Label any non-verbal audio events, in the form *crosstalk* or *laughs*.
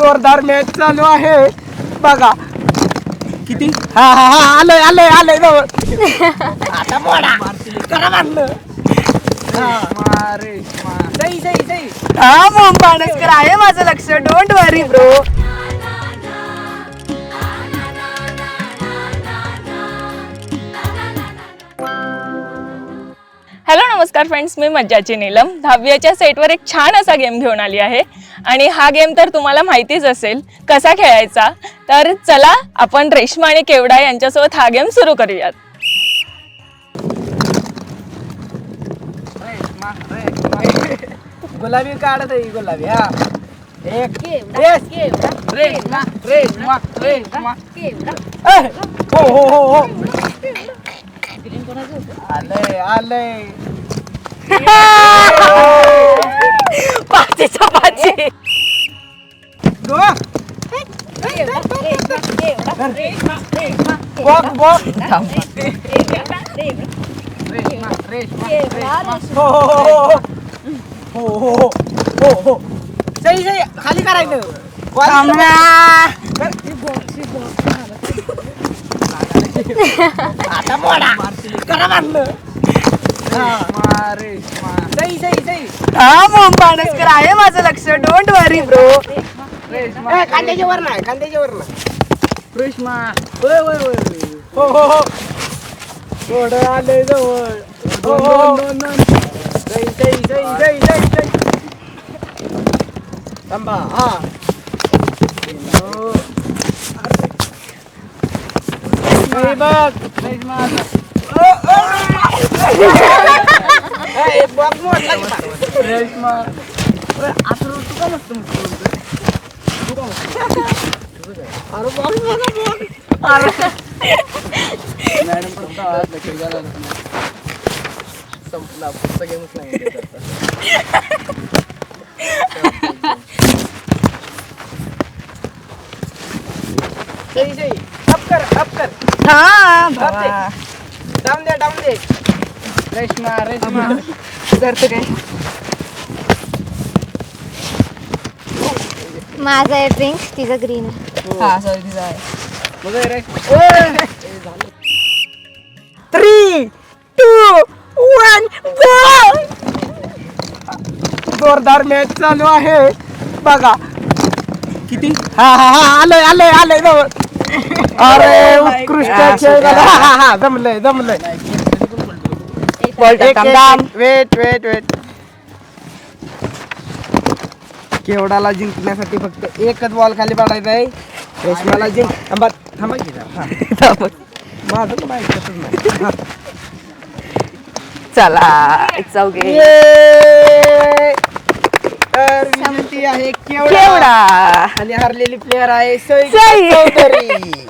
जोरदार मॅच चालू आहे. बघा. किती? हा हा हा आलंय आलंय आलंय जवळ. आता मोडा. करा मारलं. सही सही सही हा मग पाणसकर आहे माझं लक्ष. डोंट वरी ब्रो नमस्कार फ्रेंड्स मी मज्जाची नीलम. दहाव्याच्या सेटवर एक छान असा गेम घेऊन आली आहे. आणि हा गेम तर तुम्हाला माहितीच असेल कसा खेळायचा? तर चला आपण रेश्मा आणि केवडा यांच्यासोबत हा गेम सुरू करूयात. गुलाबी काढत आहे गुलाबी हा. एक येस रेशमा रेशमा रेशमा. ए, हो हो हो हो. आलंय आलंय. 빠지죠 빠지. सही सही खाली करायचं आता मोडा करा मारलं हा रेशमा सही सही सही हा मग पाणसकर आहे माझं लक्ष. Don't worry bro Reshma. वर नाही खांद्याच्या वर नाही. रेशमा. होय होय होय. हो हो हो. थोडं आलंय जवळ. हो, हो. सही सही सही सही सही सही थांबा हा. हे बघ. रेशमा. *laughs* मॅडम फक्त आज लक्षात घ्यायला संपला पुढचा अप कर. अप कर हा जाऊन द्या डाऊन दे. रेशमा रेशमा. करतो काय? माझा आहे पिंक तिचा ग्रीन आहे हा सॉरी तिचा आहे. मग हे Reshma three two one go जोरदार मॅच चालू आहे. बघा. किती? हा हा हा आलंय आलंय आलंय. जवळ अरे उत्कृष्ट खेळ झाला. हा हा हा जमलंय जमलंय. बॉल वेट वेट वेट केवडाला जिंकण्यासाठी फक्त एकच बॉल खाली पाडायचा आहे. रेशमाला जिंक थांबा थांबा की जरा. *laughs* माझं पण ऐकतच नाही. हा. चला ये! तर विनंती आहे केवढा? आणि हरलेली प्लेअर आहे सई सई. चौधरी. *laughs*